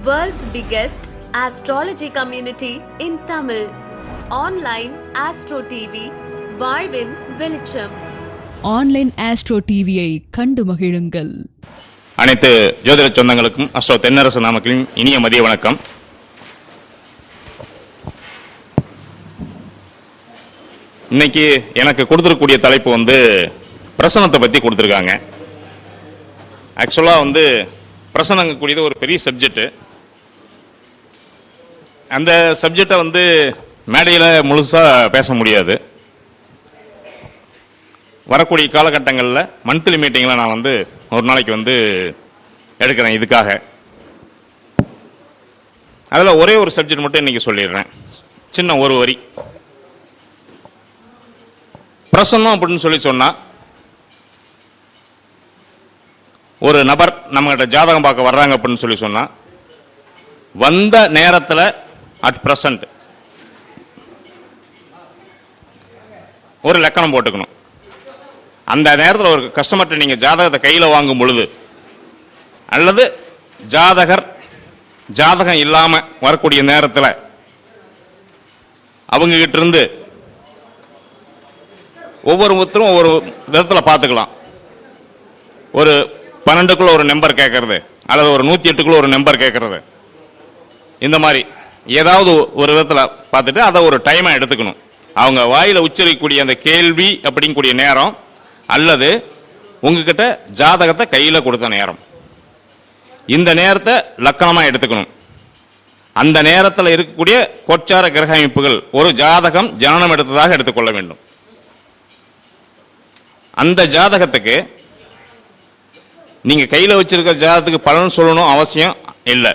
World's biggest astrology community in Tamil. Online Astro TV, வாழ்வின் வெளிச்சம் online astro டிவியை கண்டு மகிழுங்கள். அனைத்து ஜோதிட சொந்தங்களுக்கும் அஸ்ரோ தென்னரசு நாமக்களின் இனிய மதிய வணக்கம். இன்னைக்கு எனக்கு கொடுத்துருக்கக்கூடிய தலைப்பு வந்து பிரசனத்தை பற்றி கொடுத்துருக்காங்க. ஆக்சுவலாக வந்து பிரசனங்கக்கூடியது ஒரு பெரிய சப்ஜெக்ட்டு அந்த சப்ஜெக்டை வந்து மேடையில் முழுசாக பேச முடியாது. வரக்கூடிய காலகட்டங்களில் மந்த்லி மீட்டிங்கில் நான் வந்து ஒரு நாளைக்கு வந்து எடுக்கிறேன் இதுக்காக. அதில் ஒரே ஒரு சப்ஜெக்ட் மட்டும் இன்றைக்கி சொல்லிடுறேன். சின்ன ஒரு வரி. பிரசன்னம் அப்படின்னு சொல்லி சொன்னால் ஒரு நபர் நம்மகிட்ட ஜாதகம் பார்க்க வர்றாங்க அப்படின்னு சொல்லி சொன்னால் வந்த நேரத்தில் அட் ப்ரெசண்ட் ஒரு லக்கணம் போட்டுக்கணும். அந்த நேரத்தில் ஒரு கஸ்டமர்கிட்ட நீங்கள் ஜாதகத்தை கையில் வாங்கும் பொழுது அல்லது ஜாதகர் ஜாதகம் இல்லாமல் வரக்கூடிய நேரத்தில் அவங்க இருந்து ஒவ்வொரு ஒருத்தரும் ஒவ்வொரு விதத்தில் பார்த்துக்கலாம் ஒரு பன்னெண்டுக்குள்ள ஒரு நம்பர் கேட்கறது அல்லது ஒரு நூற்றி எட்டுக்குள்ள ஒரு நம்பர் கேட்கறது இந்த மாதிரி. ஏதாவது ஒரு விதத்தில் பார்த்துட்டு அதை ஒரு டைமாக எடுத்துக்கணும். அவங்க வாயில் உச்சரிக்கக்கூடிய அந்த கேள்வி அப்படிங்கக்கூடிய நேரம் அல்லது உங்ககிட்ட ஜாதகத்தை கையில் கொடுத்த நேரம். இந்த நேரத்தை லக்கணமாக எடுத்துக்கணும். அந்த நேரத்தில் இருக்கக்கூடிய கோச்சார கிரக அமைப்புகள் ஒரு ஜாதகம் ஜனனம் எடுத்ததாக எடுத்துக்கொள்ள வேண்டும். அந்த ஜாதகத்துக்கு நீங்கள் கையில் வச்சிருக்கிற ஜாதகத்துக்கு பலன் சொல்லணும் அவசியம் இல்லை.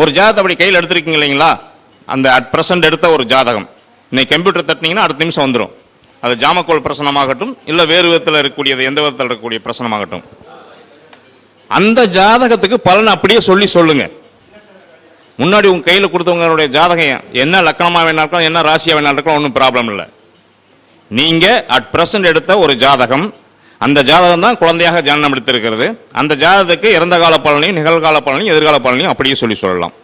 ஒரு ஜாதகத்தை அப்படி கையில் எடுத்திருக்கீங்க இல்லைங்களா? அந்த அட் பிரசன்ட் எடுத்த ஒரு ஜாதகம். இன்னைக்கு கம்ப்யூட்டர் தட்டினீங்கன்னா அடுத்த நிமிஷம் வந்துடும் அது ஜாமக்கோள் பிரசனமாகட்டும் இல்லை வேறு விதத்தில் இருக்கக்கூடியது எந்த விதத்தில் இருக்கக்கூடிய பிரசனமாகட்டும். அந்த ஜாதகத்துக்கு பலன் அப்படியே சொல்லி சொல்லுங்க. முன்னாடி உங்க கையில் கொடுத்தவங்களுடைய ஜாதகம் என்ன லக்கணமாக வேணா இருக்கலாம் என்ன ராசியாக வேணா இருக்கலாம் ஒன்றும் ப்ராப்ளம் இல்லை. நீங்க அட் பிரசன்ட் எடுத்த ஒரு ஜாதகம் அந்த ஜாதகம் தான் குழந்தையாக ஜனனம் எடுத்திருக்கிறது. அந்த ஜாதகத்துக்கு இறந்த கால பலனையும் நிகழ்கால பலனையும் எதிர்கால பலனையும் அப்படியே சொல்லி சொல்லலாம்.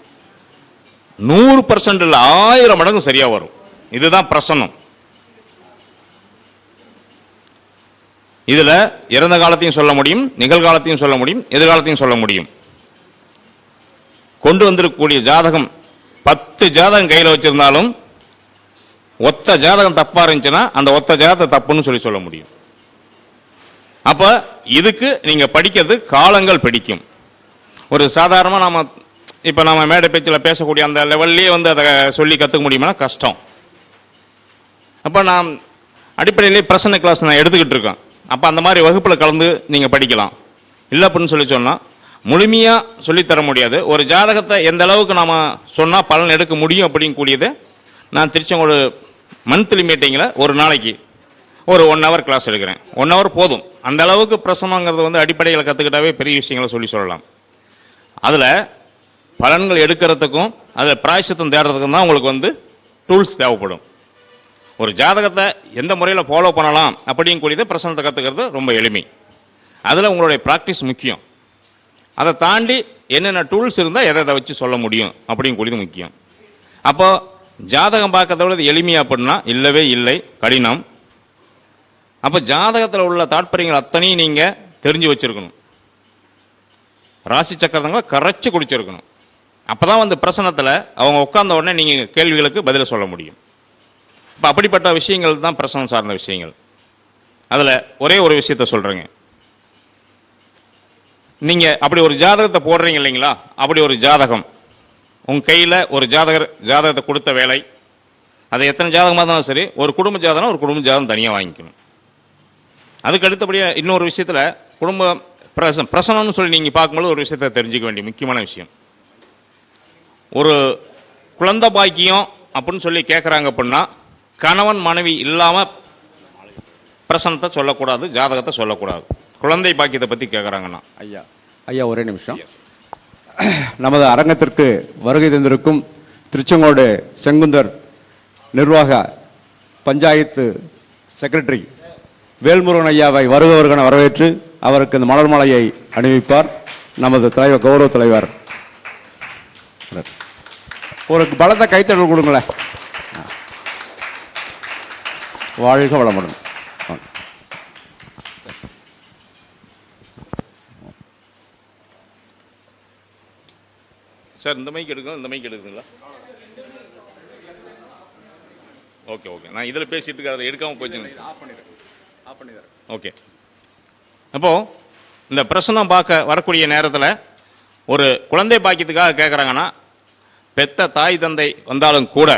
நூறு பர்சன்ட் இல்லை ஆயிரம் மடங்கு சரியா வரும். இதுதான் பிரசனம் இதுல இறந்த காலத்தையும் சொல்ல முடியும் நிகழ்காலத்தையும் சொல்ல முடியும் எதிர்காலத்தையும் சொல்ல முடியும். கொண்டு வந்திருக்கக்கூடிய ஜாதகம் பத்து ஜாதகம் கையில் வச்சிருந்தாலும் ஒத்த ஜாதகம் தப்பாக இருந்துச்சுன்னா அந்த ஒத்த ஜாதகத்தை தப்புன்னு சொல்லி சொல்ல முடியும். அப்ப இதுக்கு நீங்க படிக்கிறது காலங்கள் பிடிக்கும். ஒரு சாதாரணமாக நாம இப்போ நம்ம மேடை பேச்சில் பேசக்கூடிய அந்த லெவல்லே வந்து அதை சொல்லி கற்றுக்க முடியுமா கஷ்டம். அப்போ நான் அடிப்படையிலே பிரசன்ன கிளாஸ் நான் எடுத்துக்கிட்டு இருக்கேன். அப்போ அந்த மாதிரி வகுப்பில் கலந்து நீங்கள் படிக்கலாம். இல்லை அப்படின்னு சொல்லி சொன்னால் முழுமையாக சொல்லித் தர முடியாது. ஒரு ஜாதகத்தை எந்த அளவுக்கு நாம் சொன்னால் பலன் எடுக்க முடியும் அப்படிங்கக்கூடியதை நான் திருச்செங்கோடு மந்த்லி மீட்டிங்கில் ஒரு நாளைக்கு ஒரு ஒன் ஹவர் கிளாஸ் எடுக்கிறேன். ஒன் ஹவர் போதும். அந்த அளவுக்கு பிரசனங்கிறது வந்து அடிப்படையில் கற்றுக்கிட்டாவே பெரிய விஷயங்களை சொல்லி சொல்லலாம். அதில் பலன்கள் எடுக்கிறதுக்கும் அதில் பிராயசத்தம் தேடுறதுக்கும் தான் உங்களுக்கு வந்து டூல்ஸ் தேவைப்படும். ஒரு ஜாதகத்தை எந்த முறையில் ஃபாலோ பண்ணலாம் அப்படிங்கக்கூடியதை பிரசனத்தை கற்றுக்கிறது ரொம்ப எளிமை. அதில் உங்களுடைய ப்ராக்டிஸ் முக்கியம். அதை தாண்டி என்னென்ன டூல்ஸ் இருந்தால் எதை எதை வச்சு சொல்ல முடியும் அப்படின்னு கூடியது முக்கியம். அப்போது ஜாதகம் பார்க்கறத விட இது எளிமையா அப்படின்னா இல்லவே இல்லை கடினம். அப்போ ஜாதகத்தில் உள்ள தாற்பயங்கள் அத்தனையும் நீங்கள் தெரிஞ்சு வச்சிருக்கணும். ராசி சக்கரங்களை கரைச்சி குடிச்சிருக்கணும். அப்போ தான் வந்து பிரசனத்தில் அவங்க உட்கார்ந்த உடனே நீங்கள் கேள்விகளுக்கு பதில் சொல்ல முடியும். இப்போ அப்படிப்பட்ட விஷயங்கள் தான் பிரசனம் சார்ந்த விஷயங்கள். அதில் ஒரே ஒரு விஷயத்த சொல்கிறேங்க நீங்கள் அப்படி ஒரு ஜாதகத்தை போடுறீங்க இல்லைங்களா? அப்படி ஒரு ஜாதகம். உங்கள் கையில் ஒரு ஜாதகர் ஜாதகத்தை கொடுத்த வேலை. அது எத்தனை ஜாதகமாக இருந்தாலும் சரி ஒரு குடும்ப ஜாதகம் ஒரு குடும்ப ஜாதகம் தனியாக வாங்கிக்கணும். அதுக்கு அடுத்தபடியாக இன்னொரு விஷயத்தில் குடும்ப பிரச பிரசனம்னு சொல்லி நீங்கள் பார்க்கும்போது ஒரு விஷயத்தை தெரிஞ்சுக்க வேண்டிய முக்கியமான விஷயம். ஒரு குழந்தை பாக்கியம் அப்படின்னு சொல்லி கேட்குறாங்க அப்படின்னா கணவன் மனைவி இல்லாமல் பிரசனத்தை சொல்லக்கூடாது ஜாதகத்தை சொல்லக்கூடாது. குழந்தை பாக்கியத்தை பற்றி கேட்குறாங்கண்ணா ஐயா ஐயா ஒரே நிமிஷம். நமது அரங்கத்திற்கு வருகை தந்திருக்கும் திருச்செங்கோடு செங்குந்தர் நிர்வாக பஞ்சாயத்து செக்ரட்டரி வேல்முருகன் ஐயாவை வருகவருகனை வரவேற்று அவருக்கு இந்த மலர் மாலையை அணிவிப்பார். நமது தலைவர் கௌரவ தலைவர். ஒரு பலத்த கைத்தட்டல் கொடுங்களேன். வாழ்க வளமுடன். சார் இந்த மைக் எடுக்கணும் இந்த மைக் எடுக்குதுங்களா ஓகே ஓகே நான் இதில் பேசிட்டு இருக்க அதை எடுக்காமல் போச்சுங்க. ஓகே அப்போ இந்த பிரசனம் பார்க்க வரக்கூடிய நேரத்தில் ஒரு குழந்தை பாக்கியத்துக்காக கேட்குறாங்கன்னா பெத்த தாய் தந்தை வந்தாலும் கூட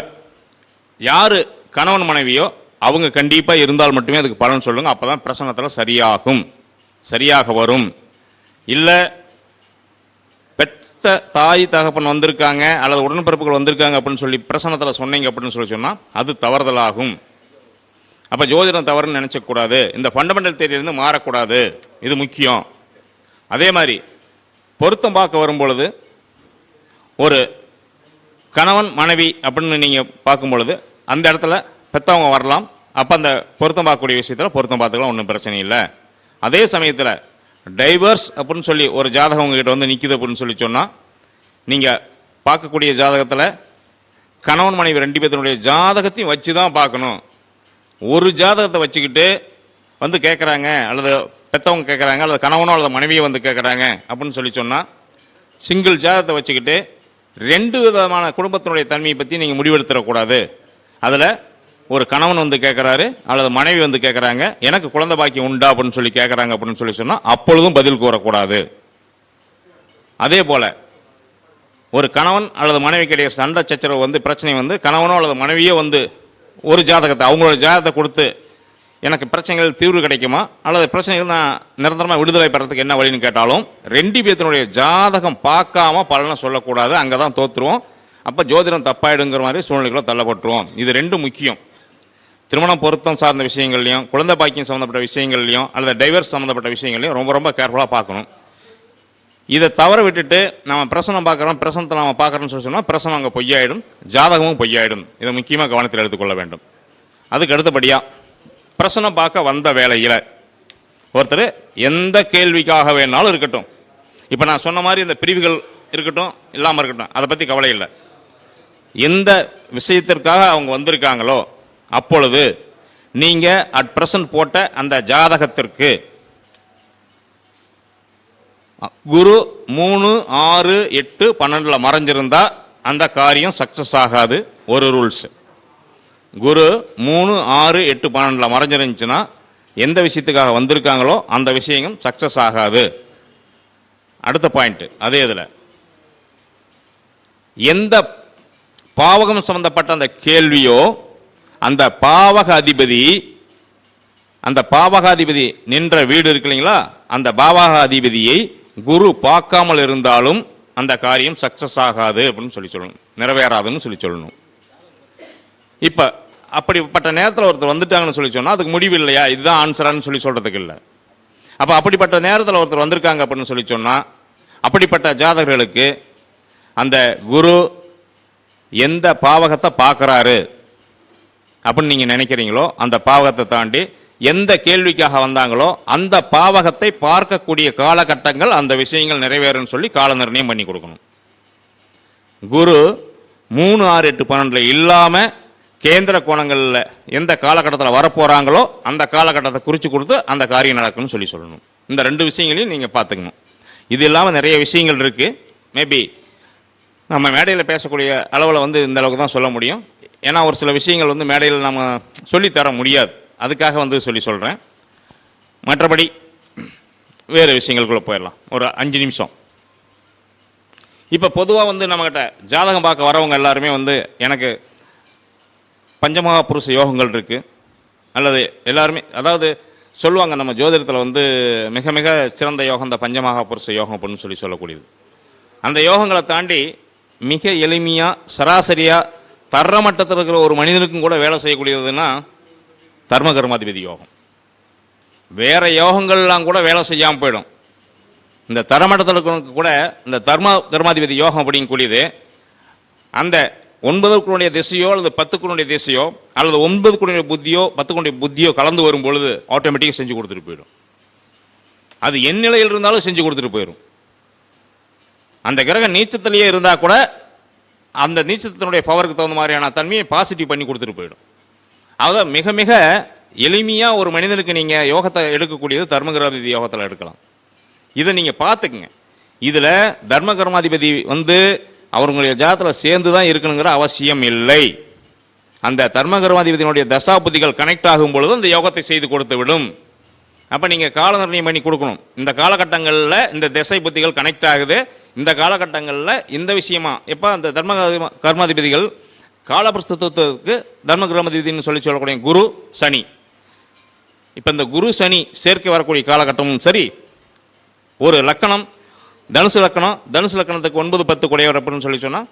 யார் கணவன் மனைவியோ அவங்க கண்டிப்பாக இருந்தால் மட்டுமே அதுக்கு பலன் சொல்லுங்கள் அப்போ தான் பிரசனத்தில் சரியாகும். சரியாக வரும். இல்லை பெத்த தாய் தகப்பன் வந்திருக்காங்க அல்லது உடன்பிறப்புகள் வந்திருக்காங்க அப்படின்னு சொல்லி பிரசனத்தில் சொன்னீங்க அப்படின்னு சொல்லி சொன்னால் அது தவறுதலாகும். அப்போ ஜோதிடம் தவறுன்னு நினச்சக்கூடாது இந்த ஃபண்டமெண்டல் தேரியிலிருந்து மாறக்கூடாது. இது முக்கியம். அதே மாதிரி பொருத்தம் பார்க்க வரும் பொழுது ஒரு கணவன் மனைவி அப்படின்னு நீங்கள் பார்க்கும் பொழுது அந்த இடத்துல பெற்றவங்க வரலாம். அப்போ அந்த பொருத்தம் பார்க்கக்கூடிய விஷயத்தில் பொருத்தம் பார்த்துக்கலாம் ஒன்றும் பிரச்சனை இல்லை. அதே சமயத்தில் டைவர்ஸ் அப்படின்னு சொல்லி ஒரு ஜாதகம் உங்ககிட்ட வந்து நிற்குது அப்படின்னு சொல்லி சொன்னால் நீங்கள் பார்க்கக்கூடிய ஜாதகத்தில் கணவன் மனைவி ரெண்டு பேர்த்தினுடைய ஜாதகத்தையும் வச்சு தான் பார்க்கணும். ஒரு ஜாதகத்தை வச்சுக்கிட்டு வந்து கேட்குறாங்க அல்லது பெற்றவங்க கேட்குறாங்க அல்லது கணவனோ அல்லது மனைவியை வந்து கேட்குறாங்க அப்படின்னு சொல்லி சொன்னால் சிங்கிள் ஜாதகத்தை வச்சுக்கிட்டு ரெண்டு விதமான குடும்பத்தினுடைய தன்மையை பற்றி நீங்கள் முடிவெடுத்துடக்கூடாது. அதில் ஒரு கணவன் வந்து கேட்குறாரு அல்லது மனைவி வந்து கேட்குறாங்க எனக்கு குழந்தை பாக்கியம் உண்டா அப்படின்னு சொல்லி கேட்குறாங்க அப்படின்னு சொல்லி சொன்னால் அப்பொழுதும் பதில் கூறக்கூடாது. அதே போல் ஒரு கணவன் அல்லது மனைவிக்கிடையே சண்டை சச்சரவு வந்து பிரச்சனை வந்து கணவனோ அல்லது மனைவியோ வந்து ஒரு ஜாதகத்தை அவங்களோட ஜாதகத்தை கொடுத்து எனக்கு பிரச்சனைகள் தீர்வு கிடைக்குமா? அல்லது பிரச்சனைகள் நான் நிரந்தரமாக விடுதலை பெறத்துக்கு என்ன வழின்னு கேட்டாலும் ரெண்டு பேத்தினுடைய ஜாதகம் பார்க்காம பலனை சொல்லக்கூடாது அங்கே தான் தோற்றுருவோம் அப்போ ஜோதிடம் தப்பாயிடுங்கிற மாதிரி சூழ்நிலைகளை தள்ளப்பட்டுருவோம். இது ரெண்டும் முக்கியம். திருமணம் பொருத்தம் சார்ந்த விஷயங்கள்லையும் குழந்தை பாக்கியம் சம்மந்தப்பட்ட விஷயங்கள்லையும் அல்லது டைவர்ஸ் சம்மந்தப்பட்ட விஷயங்களையும் ரொம்ப ரொம்ப கேர்ஃபுல்லாக பார்க்கணும். இதை தவற விட்டுட்டு நம்ம பிரசனம் பார்க்குறோம் பிரசனத்தை நம்ம பார்க்குறோம்னு சொல்லி சொன்னால் பிரசனம் அங்கே பொய்யாயிடும் ஜாதகமும் பொய்யாயிடும். இதை முக்கியமாக கவனத்தில் எடுத்துக்கொள்ள வேண்டும். அதுக்கு அடுத்தபடியாக பிரசனம் பார்க்க வந்த வேலையில் ஒருத்தர் எந்த கேள்விக்காக வேணாலும் இருக்கட்டும். இப்போ நான் சொன்ன மாதிரி இந்த பிரிவுகள் இருக்கட்டும் இல்லாமல் இருக்கட்டும் அதை பற்றி கவலை இல்லை. எந்த விஷயத்திற்காக அவங்க வந்திருக்காங்களோ அப்பொழுது நீங்கள் அட் பிரசன்ட் போட்ட அந்த ஜாதகத்திற்கு குரு மூணு ஆறு எட்டு பன்னெண்டில் மறைஞ்சிருந்தா அந்த காரியம் சக்ஸஸ் ஆகாது. ஒரு ரூல்ஸு குரு மூணு ஆறு எட்டு பன்னெண்டில் மறைஞ்சிருந்துச்சுன்னா எந்த விஷயத்துக்காக வந்திருக்காங்களோ அந்த விஷயங்கள் சக்ஸஸ் ஆகாது. அடுத்த பாயிண்ட்டு அதே இதில். எந்த பாவகம் சம்பந்தப்பட்ட அந்த கேள்வியோ அந்த பாவக அதிபதி அந்த பாவகாதிபதி நின்ற வீடு இருக்கு இல்லைங்களா? அந்த பாவகாதிபதியை குரு பார்க்காமல் இருந்தாலும் அந்த காரியம் சக்சஸ் ஆகாது அப்படின்னு சொல்லி சொல்லணும். நிறைவேறாதுன்னு சொல்லி சொல்லணும். இப்போ அப்படிப்பட்ட நேரத்தில் ஒருத்தர் வந்துட்டாங்கன்னு சொல்லி சொன்னால் அதுக்கு முடிவு இல்லையா? இதுதான் ஆன்சரான்னு சொல்லி சொல்கிறதுக்கு இல்லை. அப்போ அப்படிப்பட்ட நேரத்தில் ஒருத்தர் வந்திருக்காங்க அப்படின்னு சொல்லி சொன்னால் அப்படிப்பட்ட ஜாதகர்களுக்கு அந்த குரு எந்த பாவகத்தை பார்க்கறாரு அப்படின்னு நீங்கள் நினைக்கிறீங்களோ அந்த பாவகத்தை தாண்டி எந்த கேள்விக்காக வந்தாங்களோ அந்த பாவகத்தை பார்க்கக்கூடிய காலகட்டங்கள் அந்த விஷயங்கள் நிறைவேறும்னு சொல்லி கால நிர்ணயம் பண்ணி கொடுக்கணும். குரு மூணு ஆறு எட்டு பன்னெண்டில் இல்லாமல் கேந்திர கோணங்களில் எந்த காலகட்டத்தில் வரப்போகிறாங்களோ அந்த காலகட்டத்தை குறித்து கொடுத்து அந்த காரியம் நடக்கும்னு சொல்லி சொல்லணும். இந்த ரெண்டு விஷயங்களையும் நீங்கள் பார்த்துக்கணும். இது இல்லாமல் நிறைய விஷயங்கள் இருக்குது மேபி நம்ம மேடையில் பேசக்கூடிய அளவில் வந்து இந்த அளவுக்கு தான் சொல்ல முடியும். ஏன்னா ஒரு சில விஷயங்கள் வந்து மேடையில் நம்ம சொல்லித்தர முடியாது. அதுக்காக வந்து சொல்லி சொல்கிறேன் மற்றபடி வேறு விஷயங்களுக்குள்ளே போயிடலாம். ஒரு அஞ்சு நிமிஷம். இப்போ பொதுவாக வந்து நம்மக்கிட்ட ஜாதகம் பார்க்க வரவங்க எல்லாருமே வந்து எனக்கு பஞ்சமகா புருஷ யோகங்கள் இருக்குது அல்லது எல்லாருமே அதாவது சொல்லுவாங்க நம்ம ஜோதிடத்தில் வந்து மிக மிக சிறந்த யோகம் இந்த பஞ்சமகா புருஷ யோகம் அப்படின்னு சொல்லி சொல்லக்கூடியது. அந்த யோகங்களை தாண்டி மிக எளிமையாக சராசரியாக தரமட்டத்தில் இருக்கிற ஒரு மனிதனுக்கும் கூட வேலை செய்யக்கூடியதுன்னா தர்ம கர்மாதிபதி யோகம். வேறு யோகங்கள்லாம் கூட வேலை செய்யாமல் போயிடும். இந்த தரமட்டத்தில் இருக்கிறவங்க கூட இந்த தர்ம கர்மாதிபதி யோகம் அப்படிங்கக்கூடியது அந்த ஒன்பதுக்குடைய திசையோ அல்லது பத்துக்குடைய திசையோ அல்லது ஒன்பதுக்குடைய புத்தியோ பத்துக்குடைய புத்தியோ கலந்து வரும் பொழுது ஆட்டோமேட்டிக்காக செஞ்சு கொடுத்துட்டு போயிடும். அது என் நிலையில் இருந்தாலும் செஞ்சு கொடுத்துட்டு போயிடும் அந்த கிரகம் நீச்சத்திலேயே இருந்தால் கூட அந்த நீச்சத்தினுடைய பவருக்கு தகுந்த மாதிரியான தன்மையை பாசிட்டிவ் பண்ணி கொடுத்துட்டு போயிடும். அதான் மிக மிக எளிமையாக ஒரு மனிதனுக்கு நீங்கள் யோகத்தை எடுக்கக்கூடியது தர்மகராதிபதி யோகத்தில் எடுக்கலாம். இதை நீங்கள் பார்த்துக்குங்க. இதில் தர்மகர்மாதிபதி வந்து அவர்களுடைய ஜாதத்தில் சேர்ந்து தான் இருக்கணுங்கிற அவசியம் இல்லை. அந்த தர்ம கர்மாதிபதியினுடைய தசாபுதிகள் கனெக்ட் ஆகும் பொழுது அந்த யோகத்தை செய்து கொடுத்து விடும். அப்போ நீங்கள் கால நிர்ணயம் பண்ணி கொடுக்கணும். இந்த காலகட்டங்களில் இந்த திசை புத்திகள் கனெக்ட் ஆகுது. இந்த காலகட்டங்களில் இந்த விஷயமா எப்போ அந்த தர்ம கர்மாதிபதிகள் காலபிரஸ்தத்துவத்துக்கு தர்ம கர்மாதிபதினு சொல்லி சொல்லக்கூடிய குரு சனி. இப்போ இந்த குரு சனி சேர்க்கை வரக்கூடிய காலகட்டமும் சரி. ஒரு லக்கணம் தனுசு லக்கணம் தனுசு லக்கணத்துக்கு ஒன்பது பத்து குடையவர் அப்படின்னு சொல்லி சொன்னால்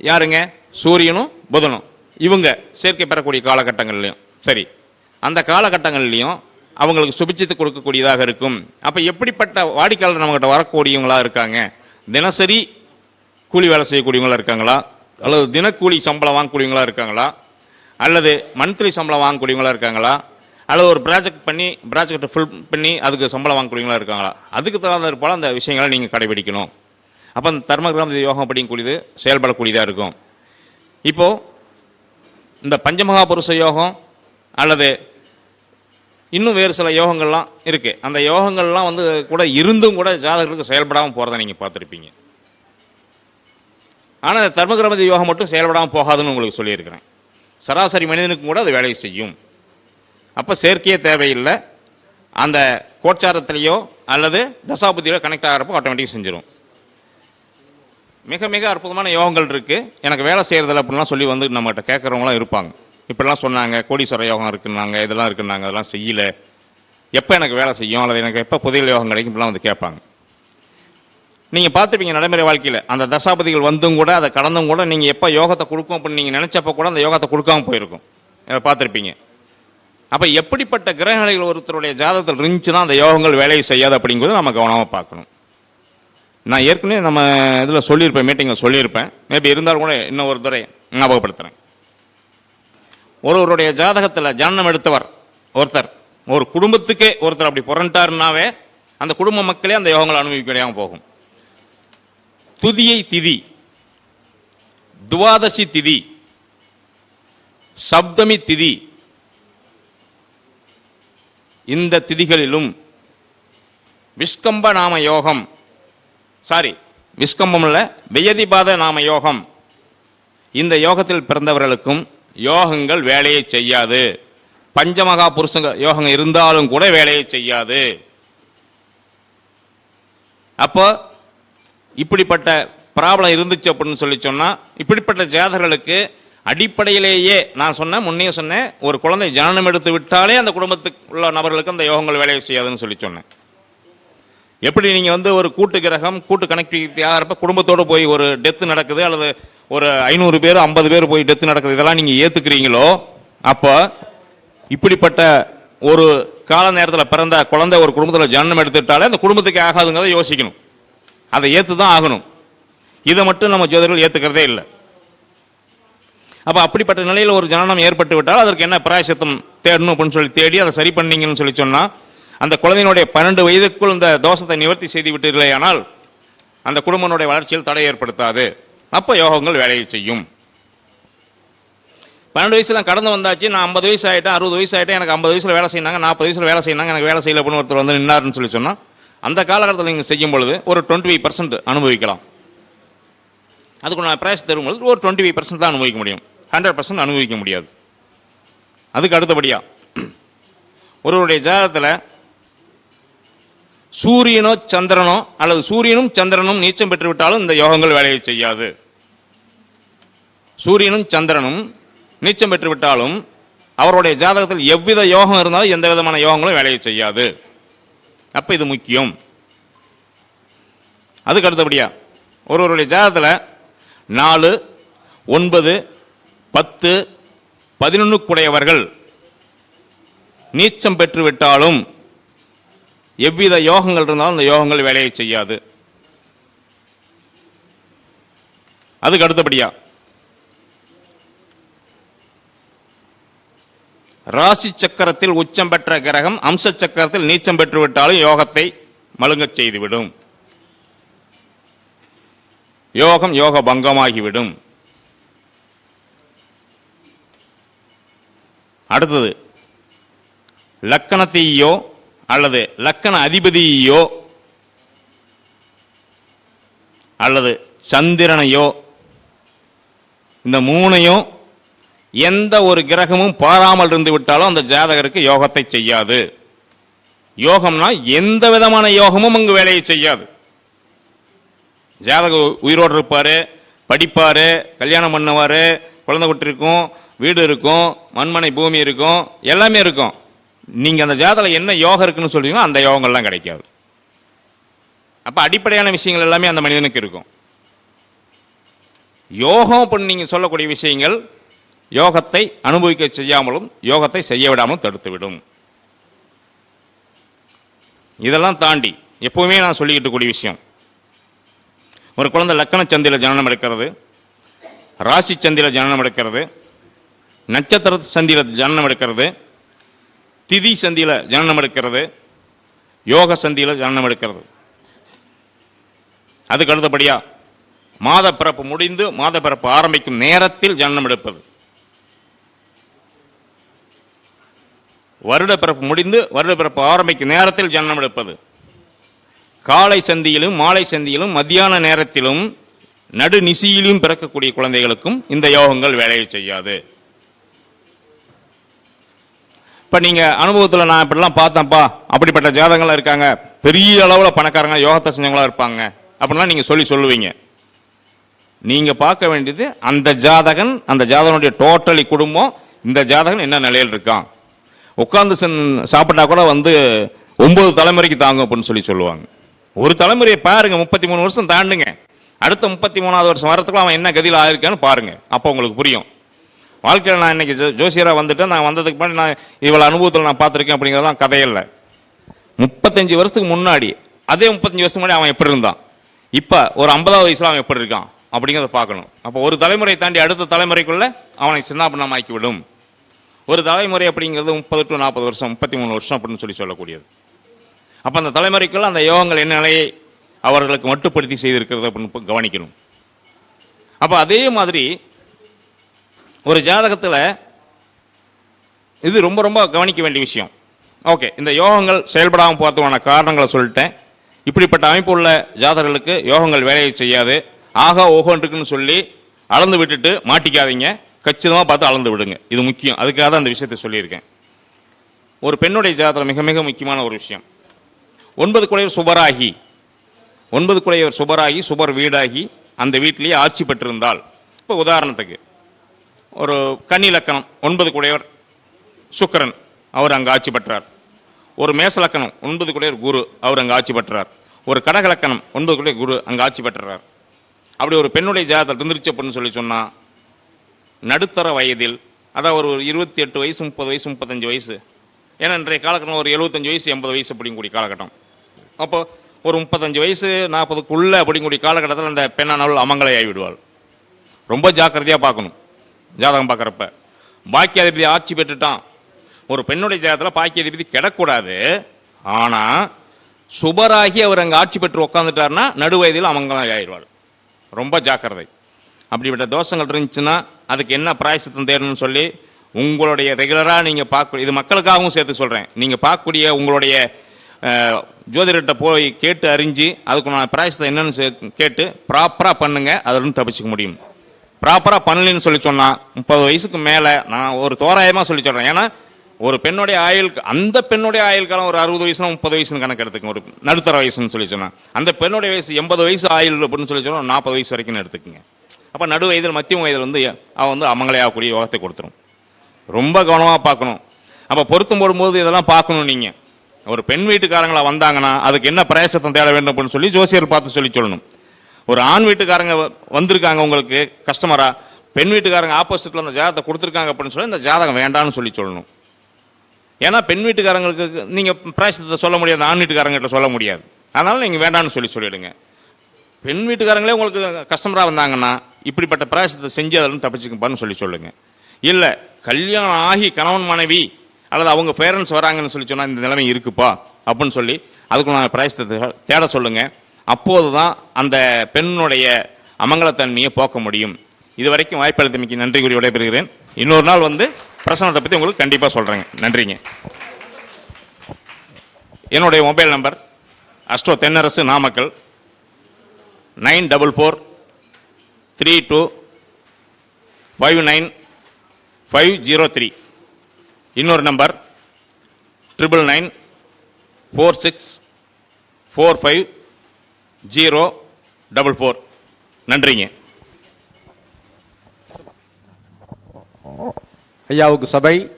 யாருங்க? சூரியனும் புதனும். இவங்க சேர்க்கை பெறக்கூடிய காலகட்டங்கள்லையும். சரி. அந்த காலகட்டங்கள்லையும் அவங்களுக்கு சுபிச்சித்து கொடுக்கக்கூடியதாக இருக்கும். அப்போ எப்படிப்பட்ட வாடிக்கையாளர் நம்மகிட்ட வரக்கூடியவங்களா இருக்காங்க? தினசரி கூலி வேலை செய்யக்கூடியவங்களா இருக்காங்களா? அல்லது தினக்கூலி சம்பளம் வாங்கக்கூடியவங்களா இருக்காங்களா? அல்லது மந்த்லி சம்பளம் வாங்கக்கூடியவங்களா இருக்காங்களா? அல்லது ஒரு ப்ராஜெக்ட் பண்ணி ப்ராஜெக்டை ஃபில் பண்ணி அதுக்கு சம்பளம் வாங்கக்கூடியவங்களா இருக்காங்களா? அதுக்கு தகுந்த போல் அந்த விஷயங்களை நீங்கள் கடைபிடிக்கணும். அப்போ அந்த தர்ம கிராம யோகம் அப்படிங்கக்கூடியது செயல்படக்கூடியதாக இருக்கும். இப்போது இந்த பஞ்சமகா புருஷ யோகம் அல்லது இன்னும் வேறு சில யோகங்கள்லாம் இருக்குது அந்த யோகங்கள்லாம் வந்து கூட இருந்தும் கூட ஜாதகர்களுக்கு செயல்படாமல் போகிறத நீங்கள் பார்த்துருப்பீங்க. ஆனால் தர்மகிரமதி யோகம் மட்டும் செயல்படாமல் போகாதுன்னு உங்களுக்கு சொல்லியிருக்கிறேன். சராசரி மனிதனுக்கும் கூட அது வேலை செய்யும். அப்போ செயற்கையே தேவையில்லை. அந்த கோச்சாரத்திலேயோ அல்லது தசாபுத்தியிலோ கனெக்ட் ஆகிறப்போ ஆட்டோமேட்டிக் செஞ்சிடும் மிக மிக அற்புதமான யோகங்கள் இருக்குது எனக்கு வேலை செய்கிறதில்ல அப்படின்லாம் சொல்லி வந்து நம்மகிட்ட கேட்குறவங்களாம் இருப்பாங்க. இப்படிலாம் சொன்னாங்க கோடீஸ்வர யோகம் இருக்குன்னாங்க இதெல்லாம் இருக்குன்னாங்க அதெல்லாம் செய்யல. எப்போ எனக்கு வேலை செய்யும்? அல்லது எனக்கு எப்போ புதையல் யோகம் கிடைக்கும்? இப்படிலாம் வந்து கேட்பாங்க. நீங்கள் பார்த்துருப்பீங்க நடைமுறை வாழ்க்கையில். அந்த தசாபதிகள் வந்தும் கூட அதை கடந்தும் கூட நீங்கள் எப்போ யோகத்தை கொடுக்கும் அப்படின்னு நீங்கள் நினச்சப்போ கூட அந்த யோகத்தை கொடுக்காம போயிருக்கும். பார்த்துருப்பீங்க. அப்போ எப்படிப்பட்ட கிரகநிலைகள் ஒருத்தருடைய ஜாதகத்தில் இருந்துச்சுன்னா அந்த யோகங்கள் வேலையை செய்யாது அப்படிங்கிறத நம்ம கவனமாக பார்க்கணும். நான் ஏற்கனவே நம்ம இதில் சொல்லியிருப்பேன் மீட்டிங்கில் சொல்லியிருப்பேன். மேபி இருந்தாலும் கூட இன்னும் ஒரு துறை ஞாபகப்படுத்துகிறேன் ஒருவருடைய ஜாதகத்தில் ஜனனம் எடுத்தவர் ஒருத்தர் ஒரு குடும்பத்துக்கே ஒருத்தர் அப்படி புரண்டாருனாவே அந்த குடும்ப மக்களே அந்த யோகங்களை அனுபவிக்க முடியாமல் போகும். துதியை திதி துவாதசி திதி சப்தமி திதி இந்த திதிகளிலும் விஸ்கம்ப நாம யோகம் சாரி விஸ்கம்பம் இல்லை வெயதிபாத நாம யோகம் இந்த யோகத்தில் பிறந்தவர்களுக்கும் யோகங்கள் வேலையை செய்யாது. பஞ்சமகா புருஷங்க யோகம் இருந்தாலும் கூட வேலையை செய்யாது. அப்போ இப்படிப்பட்ட ப்ராப்ளம் இருந்துச்சு அப்படின்னு சொல்லி சொன்னால் இப்படிப்பட்ட ஜாதகர்களுக்கு அடிப்படையிலேயே நான் சொன்னேன் முன்னே சொன்னேன் ஒரு குழந்தை ஜனனம் எடுத்து விட்டாலே அந்த குடும்பத்துக்கு உள்ள நபர்களுக்கு அந்த யோகங்கள் வேலையை செய்யாதுன்னு சொல்லி சொன்னேன். எப்படி நீங்கள் வந்து ஒரு கூட்டு கிரகம் கூட்டு கனெக்டிவிட்டி ஆகிறப்ப குடும்பத்தோடு போய் ஒரு டெத்து நடக்குது அல்லது ஒரு ஐநூறு பேர் ஐம்பது பேர் போய் டெத்து நடக்குது இதெல்லாம் நீங்கள் ஏற்றுக்கிறீங்களோ அப்போ இப்படிப்பட்ட ஒரு கால நேரத்தில் பிறந்த குழந்தை ஒரு குடும்பத்தில் ஜனனம் எடுத்துட்டாலே அந்த குடும்பத்துக்கு ஆகாதுங்கிறத யோசிக்கணும். அதை ஏற்று தான் ஆகணும். இதை மட்டும் நம்ம ஜோதிடர்கள் ஏற்றுக்கிறதே இல்லை. அப்போ அப்படிப்பட்ட நிலையில் ஒரு ஜனனம் ஏற்பட்டு விட்டால் அதற்கு என்ன பிராயசத்தம் தேடணும் அப்படின்னு சொல்லி தேடி அதை சரி பண்ணீங்கன்னு சொல்லி சொன்னால் அந்த குழந்தையினுடைய பன்னெண்டு வயதுக்குள் இந்த தோஷத்தை நிவர்த்தி செய்து விட்டீர்களே ஆனால் அந்த குடும்பனுடைய வளர்ச்சியில் தடை ஏற்படுத்தாது. அப்போ யோகங்கள் வேலையை செய்யும். பன்னெண்டு வயசுல கடந்து வந்தாச்சு நான் ஐம்பது வயசு ஆகிட்டேன் அறுபது வயசு ஆகிட்டேன் எனக்கு ஐம்பது வயசில் வேலை செய்யினாங்க நாற்பது வயசில் வேலை செய்யினாங்க எனக்கு வேலை செய்யல அப்படின்னு ஒருத்தர் வந்து நின்னாருன்னு சொல்லி சொன்னால் அந்த காலகட்டத்தில் நீங்கள் செய்யும் பொழுது ஒரு டுவெண்ட்டி ஃபைவ் பர்சன்ட் அனுபவிக்கலாம். அதுக்கு நான் பிரைஸ் தரும்பொழுது ஒரு டுவெண்ட்டி ஃபைவ் பர்சன்ட் தான் அனுபவிக்க முடியும். ஹண்ட்ரட் பர்சன்ட் அனுபவிக்க முடியாது. அதுக்கு அடுத்தபடியாக ஒருவருடைய ஜாதகத்தில் சூரியனோ சந்திரனோ அல்லது சூரியனும் சந்திரனும் நீச்சம் பெற்றுவிட்டாலும் இந்த யோகங்கள் வேலையை செய்யாது. சூரியனும் சந்திரனும் நீச்சம் பெற்றுவிட்டாலும் அவருடைய ஜாதகத்தில் எவ்வித யோகம் இருந்தாலும் எந்த விதமான யோகங்களும் வேலையை செய்யாது. அப்போ இது முக்கியம். அதுக்கு அடுத்தபடியா ஒருவருடைய ஜாதகத்தில் நாலு ஒன்பது பத்து பதினொன்றுக்குடையவர்கள் நீச்சம் பெற்றுவிட்டாலும் எவ்வித யோகங்கள் இருந்தாலும் அந்த யோகங்கள் வேலையை செய்யாது. அதுக்கு அடுத்தபடியா ராசி சக்கரத்தில் உச்சம் பெற்ற கிரகம் அம்ச சக்கரத்தில் நீச்சம் பெற்றுவிட்டாலும் யோகத்தை மழுங்கச் செய்துவிடும். யோகம் யோக பங்கமாகிவிடும் அடுத்தது லக்கணத்தையோ அல்லது லக்கண அதிபதியோ அல்லது சந்திரனையோ இந்த மூணையும் எந்த ஒரு கிரகமும் பாராமல் இருந்து விட்டாலும் அந்த ஜாதகருக்கு யோகத்தை செய்யாது. யோகம்னா எந்த விதமான யோகமும் அங்கு வேலையை செய்யாது. ஜாதக உயிரோடு இருப்பார் படிப்பார் கல்யாணம் பண்ணுவார் குழந்தை குட்டிருக்கும் வீடு இருக்கும் மண்மனை பூமி இருக்கும் எல்லாமே இருக்கும். நீங்கள் அந்த ஜாதகம் என்ன யோகம் இருக்குன்னு சொல்றீங்களோ அந்த யோகங்கள்லாம் கிடைக்காது. அப்போ அடிப்படையான விஷயங்கள் எல்லாமே அந்த மனிதனுக்கு இருக்கும். யோகம் அப்படின்னு நீங்கள் சொல்லக்கூடிய விஷயங்கள் யோகத்தை அனுபவிக்க செய்யாமலும் யோகத்தை செய்ய விடாமலும் தடுத்துவிடும். இதெல்லாம் தாண்டி எப்பவுமே நான் சொல்லிக்கிட்டு கூடிய விஷயம். ஒரு குழந்தை லக்கண சந்தையில் ஜனனம் எடுக்கிறது ராசி சந்தில ஜனனம் எடுக்கிறது நட்சத்திர சந்தியில் ஜனனம் எடுக்கிறது திதி சந்தியில் ஜனனம் எடுக்கிறது யோக சந்தியில் ஜனனம் எடுக்கிறது. அதுக்கு அடுத்தபடியாக மாத பிறப்பு முடிந்து மாத பிறப்பு ஆரம்பிக்கும் நேரத்தில் ஜனனம் எடுப்பது. வருட பிறப்பு முடிந்து வருட பிறப்பு ஆரம்பிக்கும் நேரத்தில் ஜனனம் எடுப்பது. காலை சந்தியிலும் மாலை சந்தியிலும் மத்தியான நேரத்திலும் நடு நிசியிலும் பிறக்கக்கூடிய குழந்தைகளுக்கும் இந்த யோகங்கள் வேலையை செய்யாது. இப்ப நீங்க அனுபவத்துல நான் இப்படிலாம் பார்த்தேன்ப்பா. அப்படிப்பட்ட ஜாதகங்கள்லாம் இருக்காங்க. பெரிய அளவுல பணக்காரங்க யோகத்தை செஞ்சவங்களா இருப்பாங்க. அப்படின்லாம் நீங்க சொல்லி சொல்லுவீங்க. நீங்க பார்க்க வேண்டியது அந்த ஜாதகன் அந்த ஜாதகனுடைய டோட்டலி குடும்பம் இந்த ஜாதகன் என்ன நிலையில் இருக்கான். உட்காந்து சென்- சாப்பிட்டா கூட வந்து ஒன்பது தலைமுறைக்கு தாங்கும் அப்படின்னு சொல்லி சொல்லுவாங்க. ஒரு தலைமுறையை பாருங்க முப்பத்தி மூணு வருஷம் தாண்டுங்க. அடுத்த முப்பத்தி மூணாவது வருஷம் வரத்துக்குள்ள அவன் என்ன கதியில் ஆயிருக்கான்னு பாருங்க. அப்போ உங்களுக்கு புரியும். வாழ்க்கையில் நான் இன்னைக்கு ஜோ- ஜோசியராக வந்துட்டேன். நான் வந்ததுக்கு முன்னாடி நான் இவ்வளோ அனுபவத்தில் நான் பார்த்துருக்கேன் அப்படிங்கிறதெல்லாம் கதையில்லை முப்பத்தஞ்சு வருஷத்துக்கு முன்னாடி அதே முப்பத்தஞ்சு வருஷத்துக்கு முன்னாடி அவன் எப்படி இருந்தான்? இப்போ ஒரு ஐம்பதாவது வயசில் அவன் எப்படி இருக்கான்? அப்படிங்கிறத பார்க்கணும். அப்போ ஒரு தலைமுறை தாண்டி அடுத்த தலைமுறைக்குள்ள அவனை சின்னாபின்னமாக்கி ஆக்கி விடும் ஒரு தலைமுறை அப்படிங்கிறது முப்பது டு நாற்பது வருஷம் முப்பத்தி மூணு வருஷம் அப்படின்னு சொல்லி சொல்லக்கூடியது. அப்போ அந்த தலைமுறைக்குள்ள அந்த யோகங்கள் என்ன நிலையை அவர்களுக்கு மட்டுப்படுத்தி செய்திருக்கிறது அப்படின்னு கவனிக்கணும். அப்போ அதே மாதிரி ஒரு ஜாதகத்தில் இது ரொம்ப ரொம்ப கவனிக்க வேண்டிய விஷயம். ஓகே இந்த யோகங்கள் செயல்படாமல் போகிறதுக்கான காரணங்களை சொல்லிட்டேன். இப்படிப்பட்ட அமைப்பு உள்ள ஜாதகர்களுக்கு யோகங்கள் வேலையை செய்யாது. ஆகா ஓஹோன் இருக்குன்னு சொல்லி அளந்து விட்டுட்டு மாட்டிக்காதீங்க. கச்சிதமாக பார்த்து அளந்து விடுங்க. இது முக்கியம். அதுக்காக தான் அந்த விஷயத்தை சொல்லியிருக்கேன். ஒரு பெண்ணுடைய ஜாதகம் மிக மிக முக்கியமான ஒரு விஷயம். ஒன்பது குடையவர் சுபராகி. ஒன்பது குடையவர் சுபராகி சுபர் வீடாகி அந்த வீட்டிலேயே ஆட்சி பெற்றிருந்தால் இப்போ உதாரணத்துக்கு ஒரு கன்னி லக்கணம் ஒன்பது குடையவர் சுக்கிரன் அவர் அங்கே ஆட்சி பெற்றார். ஒரு மேச லக்கணம் ஒன்பது குடையவர் குரு அவர் அங்கே ஆட்சி பெற்றார். ஒரு கடகலக்கணம் ஒன்பது குடையர் குரு அங்கு ஆட்சி பெற்றார். அப்படி ஒரு பெண்ணுடைய ஜாதகத்தில் இருந்துருச்சு அப்படின்னு சொல்லி சொன்னால் நடுத்தர வயதில் அதாவது ஒரு இருபத்தி எட்டு வயசு முப்பது வயசு முப்பத்தஞ்சு வயசு. ஏன்னா இன்றைய காலகட்டம் ஒரு எழுபத்தஞ்சு வயசு எண்பது வயசு அப்படிங்கக்கூடிய காலகட்டம். அப்போ ஒரு முப்பத்தஞ்சு வயசு நாற்பதுக்குள்ளே அப்படிங்கக்கூடிய காலகட்டத்தில் அந்த பெண்ணானவள் அமங்கலை ஆகிவிடுவாள் ரொம்ப ஜாக்கிரதையாக பார்க்கணும். ஜாதகம் பார்க்குறப்ப. பாக்கியாதிபதி ஆட்சி பெற்றுட்டான். ஒரு பெண்ணுடைய ஜாதகத்தில் பாக்கியாதிபதி கிடக்கூடாது. ஆனால் சுபராகி அவர் அங்கே ஆட்சி பெற்று உட்காந்துட்டாருன்னா நடுவயதில் அமங்கலம் ஆயிடுவாள் ரொம்ப ஜாக்கிரதை. அப்படிப்பட்ட தோஷங்கள் இருந்துச்சுன்னா அதுக்கு என்ன பிராயசத்தம் தேடணும்னு சொல்லி உங்களுடைய ரெகுலராக நீங்கள் பார்க்க இது மக்களுக்காகவும் சேர்த்து சொல்கிறேன் நீங்கள் பார்க்கக்கூடிய உங்களுடைய ஜோதிடர்கிட்ட போய் கேட்டு அறிஞ்சு அதுக்கு நான் பிராயசத்தை என்னன்னு கேட்டு ப்ராப்பராக பண்ணுங்கள் அதிலிருந்து தப்பிச்சுக்க முடியும். ப்ராப்பராக பண்ணலன்னு சொல்லி சொன்னால் முப்பது வயசுக்கு மேலே நான் ஒரு தோராயமாக சொல்லி சொல்கிறேன் ஏன்னா ஒரு பெண்ணுடைய ஆயுள் அந்த பெண்ணுடைய ஆயுள் காலம் ஒரு அறுபது வயசுனா முப்பது வயசுன்னு கணக்கு எடுத்துக்கங்க. ஒரு நடுத்தர வயசுன்னு சொல்லி சொன்னால் அந்த பெண்ணுடைய வயசு எண்பது வயசு ஆயுள் அப்படின்னு சொல்லி சொன்னால் நாற்பது வயசு வரைக்கும் எடுத்துக்கங்க. அப்போ நடு வயதில் மத்திய வயதில் வந்து அவன் வந்து அமங்கலையாகக்கூடிய யோகத்தை கொடுத்துரும். ரொம்ப கவனமாக பார்க்கணும். அப்போ பொருத்தம் போடும்போது இதெல்லாம் பார்க்கணும் நீங்கள் ஒரு பெண் வீட்டுக்காரங்களா வந்தாங்கன்னா அதுக்கு என்ன பிரயாசத்தம் தேட வேண்டும் அப்படின்னு சொல்லி ஜோசியர் பார்த்து சொல்லி சொல்லணும். ஒரு ஆண் வீட்டுக்காரங்க வ- வந்திருக்காங்க உங்களுக்கு கஸ்டமரா பெண் வீட்டுக்காரங்க ஆப்போசிட்டில் அந்த ஜாதகத்தை கொடுத்துருக்காங்க அப்படின்னு சொல்லி இந்த ஜாதகம் வேண்டாம்னு சொல்லி சொல்லணும். ஏன்னா பெண் வீட்டுக்காரங்களுக்கு நீங்கள் பிராயசத்தை சொல்ல முடியாது ஆண் வீட்டுக்காரங்கிட்ட சொல்ல முடியாது. அதனால் நீங்கள் வேண்டாம்னு சொல்லி சொல்லிடுங்க. பெண் வீட்டுக்காரங்களே உங்களுக்கு கஸ்டமராக வந்தாங்கன்னா இப்படிப்பட்ட பிராயசத்தை செஞ்சு அதில் தப்பிச்சுக்கப்பான்னு சொல்லி சொல்லுங்கள் இல்லை கல்யாணம் ஆகி கணவன் மனைவி அல்லது அவங்க பேரண்ட்ஸ் வராங்கன்னு சொல்லி சொன்னால் இந்த நிலைமை இருக்குப்பா அப்படின்னு சொல்லி அதுக்கு நான் பிராயசத்தை தேட சொல்லுங்கள் அப்போது தான் அந்த பெண்ணுடைய அமங்கலத்தன்மையை போக்க முடியும். இது வரைக்கும் வாய்ப்பளித்தமைக்கு நன்றி கூறி விடைபெறுகிறேன். இன்னொரு நாள் வந்து பிரசனத்தை பற்றி உங்களுக்கு கண்டிப்பாக சொல்கிறேங்க நன்றிங்க. என்னுடைய mobile number Astro Thennarasu Namakkal nine double four three two five nine five zero three. இன்னொரு number triple nine four six four five zero double four. நன்றிங்க. ஐயாவுக்கு சபை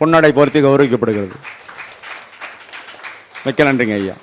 பொன்னடை பொருத்தி கௌரவிக்கப்படுகிறது. மிக்க நன்றிங்க ஐயா.